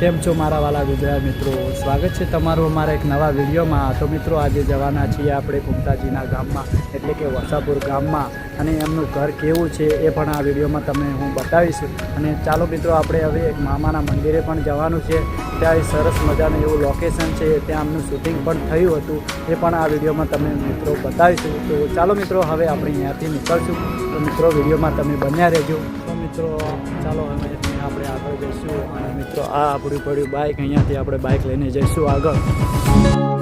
કેમ છો મારા વાલા ગુજરાત મિત્રો? સ્વાગત છે તમારું અમારા એક નવા વિડીયોમાં. તો મિત્રો, આજે જવાના છીએ આપણે કુમતાજીના ગામમાં, એટલે કે વસાપુર ગામમાં. અને એમનું ઘર કેવું છે એ પણ આ વિડીયોમાં તમને હું બતાવીશ. અને ચાલો મિત્રો, આપણે હવે એક મામાના મંદિરે પણ જવાનું છે. ત્યાં સરસ મજાનું એવું લોકેશન છે. ત્યાં આમનું શૂટિંગ પણ થયું હતું. એ પણ આ વિડીયોમાં તમે મિત્રો બતાવીશું. તો ચાલો મિત્રો, હવે આપણે અહીંયાથી નીકળશું. તો મિત્રો, વિડીયોમાં તમે બન્યા રહેજો. મિત્રો, ચાલો હવે આપણે આગળ જઈશું. અને મિત્રો, આ આપણું પડ્યું બાઇક અહીંયાથી આપણે બાઇક લઈને જઈશું આગળ.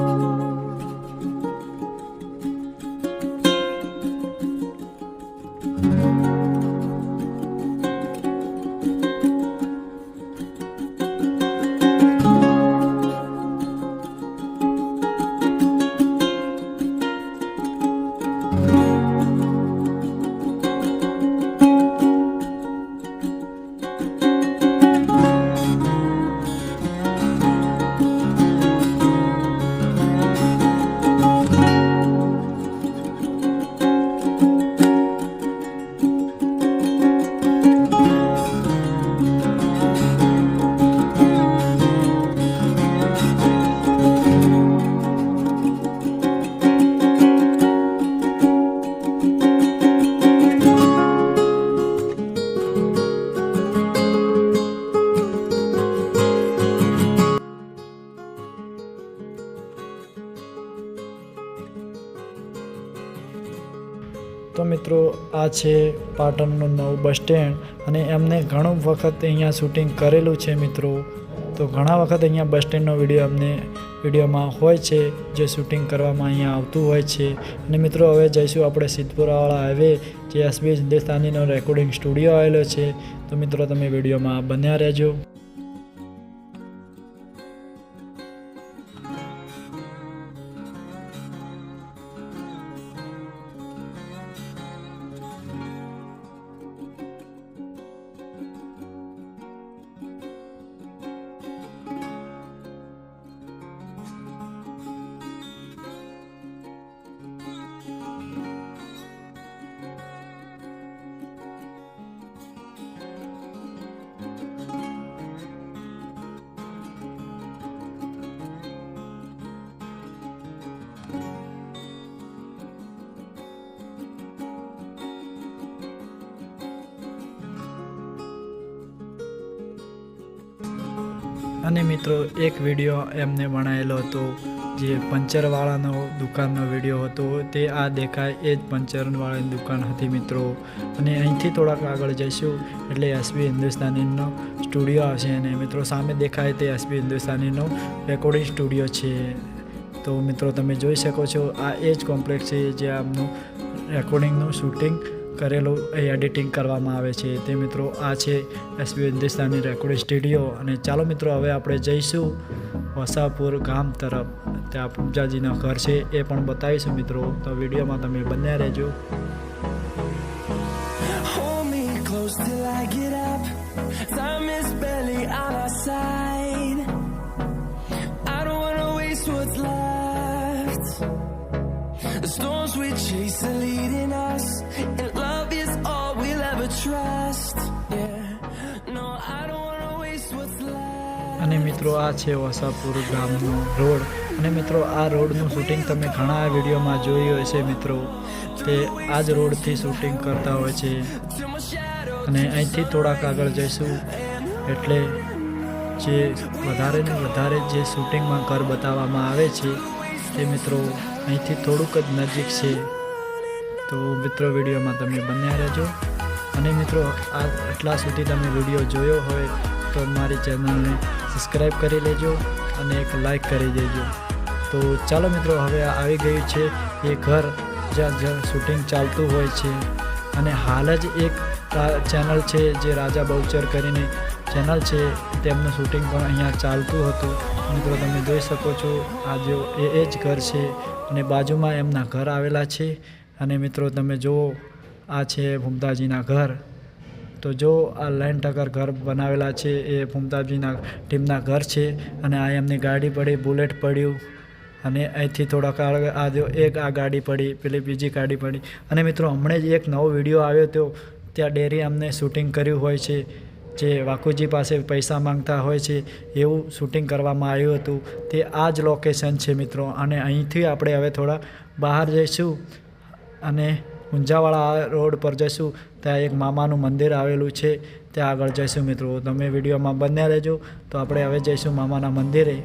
તો મિત્રો, આ છે પાટણનું નવું બસ સ્ટેન્ડ અને એમને ઘણું વખત અહીંયા શૂટિંગ કરેલું છે મિત્રો. તો ઘણા વખત અહીંયા બસ સ્ટેન્ડનો વીડિયો અમને વિડીયોમાં હોય છે, જે શૂટિંગ કરવામાં અહીંયા આવતું હોય છે. અને મિત્રો, હવે જઈશું આપણે સિદ્ધપુરાવાળા હાઈવે, જે એસબી હિન્દુસ્તાનીનો રેકોર્ડિંગ સ્ટુડિયો આવેલો છે. તો મિત્રો, તમે વિડીયોમાં બન્યા રહેજો. અને મિત્રો, એક વીડિયો એમને બનાવેલો હતો, જે પંચરવાળાનો દુકાનનો વીડિયો હતો. તે આ દેખાય એ જ પંચરવાળાની દુકાન હતી મિત્રો. અને અહીંથી થોડાક આગળ જઈશું, એટલે એસબી હિન્દુસ્તાનીનો સ્ટુડિયો આવશે અને મિત્રો, સામે દેખાય તે એસબી હિન્દુસ્તાનીનો રેકોર્ડિંગ સ્ટુડિયો છે. તો મિત્રો, તમે જોઈ શકો છો, આ એ જ કોમ્પ્લેક્સ છે જે આમનું રેકોર્ડિંગનું શૂટિંગ કરેલું એ એડિટિંગ કરવામાં આવે છે. તે મિત્રો આ છે એસબી હિન્દુસ્તાની રેકોર્ડિંગ સ્ટુડિયો અને ચાલો મિત્રો હવે આપણે જઈશું વસાપુર ગામ તરફ. ત્યાં પૂજાજીના ઘર છે એ પણ બતાવીશું મિત્રો. તો વિડીયોમાં તમે બન્યા રહેજો. Close till I storms we chase અને મિત્રો આ છે વસાપુર ગામનો રોડ. અને મિત્રો આ રોડનું શૂટિંગ તમે ઘણા વિડીયોમાં જોયું હશે મિત્રો તે આ જ રોડથી શૂટિંગ કરતા હોય છે. અને અહીંથી થોડાક આગળ જઈશું. એટલે જે વધારે ને વધારે જે શૂટિંગમાં ઘર બતાવવામાં આવે છે તે મિત્રો અહીંથી થોડુંક જ નજીક છે. તો મિત્રો વિડીયોમાં તમે બન્યા રહેજો. અને મિત્રો, આ એટલા સુધી તમે વીડિયો જોયો હોય તો મારી ચેનલને સબસ્ક્રાઈબ કરી લેજો અને એક લાઈક કરી દેજો. તો ચાલો મિત્રો, હવે આવી ગયું છે એ ઘર જ્યાં જ્યાં શૂટિંગ ચાલતું હોય છે. અને હાલ જ એક ચેનલ છે જે રાજા બહુચર કરીને ચેનલ છે. તેમનું શૂટિંગ પણ અહીંયા ચાલતું હતું. મિત્રો, તમે જોઈ શકો છો, આ જો એ એ જ ઘર છે અને બાજુમાં એમના ઘર આવેલા છે. અને મિત્રો, તમે જુઓ, આ છે ભૂમતાજીના ઘર. તો જો આ લાઈન ટકર ઘર બનાવેલા છે, એ ભૂમતાજીના ટીમના ઘર છે અને આ એમની ગાડી પડી, બુલેટ પડ્યું અને અહીંથી થોડાક આગળ જો એક આ ગાડી પડી, પેલી બીજી ગાડી પડી. અને મિત્રો, હમણાં જ એક નવો વીડિયો આવ્યો હતો ત્યાં ડેરી અમને શૂટિંગ કર્યું હોય છે, જે વાકુજી પાસે પૈસા માંગતા હોય છે, એવું શૂટિંગ કરવામાં આવ્યું હતું. તે આ જ લોકેશન છે મિત્રો. અને અહીંથી આપણે હવે થોડા બહાર જઈશું અને ઊંઝાવાળા રોડ પર જઈશું, ત્યાં એક મામાનું મંદિર આવેલું છે, ત્યાં આગળ જઈશું મિત્રો. તમે વિડીયોમાં બંને રહેજો. તો આપણે હવે જઈશું મામાના મંદિરે.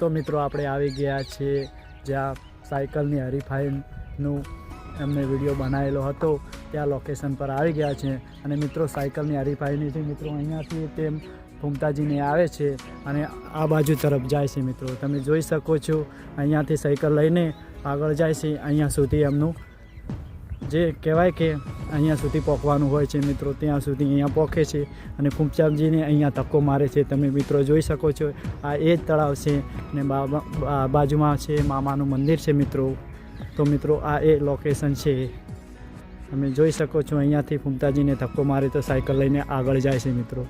તો મિત્રો આપણે આવી ગયા છીએ જ્યાં સાયકલની હરીફાઈનું એમને વીડિયો બનાવેલો હતો. ત્યાં લોકેશન પર આવી ગયા છે. અને મિત્રો સાયકલની હરીફાઈની મિત્રો અહીંયાથી તેમ ફૂમતાજીને આવે છે અને આ બાજુ તરફ જાય છે મિત્રો. તમે જોઈ શકો છો, અહીંયાથી સાયકલ લઈને આગળ જાય છે. અહીંયા સુધી એમનું જે કહેવાય કે અહીંયા સુધી પહોંચવાનું હોય છે મિત્રો, ત્યાં સુધી અહીંયા પહોંચે છે અને કુંપચામજીને અહીંયા ધક્કો મારે છે. તમે મિત્રો જોઈ શકો છો, આ એ જ તળાવ છે અને બાજુમાં છે મામાનું મંદિર છે મિત્રો. તો મિત્રો, આ એ લોકેશન છે. તમે જોઈ શકો છો અહીંયાથી ફૂમતાજીને ધક્કો મારે તો સાયકલ લઈને આગળ જાય છે મિત્રો.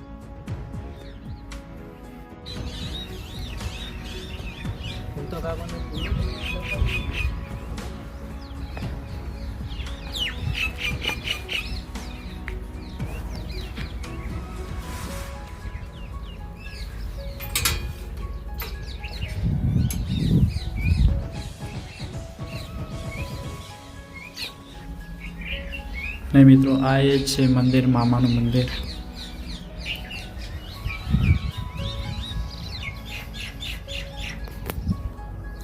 ને મિત્રો, આ એ જ છે મંદિર, મામાનું મંદિર.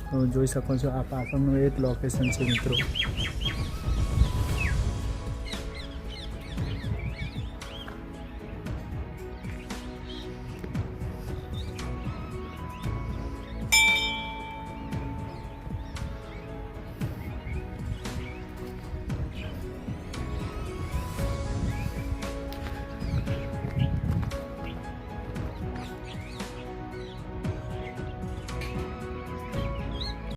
તો જોઈ શકો છો, આ પાછળનું એ જ લોકેશન છે મિત્રો.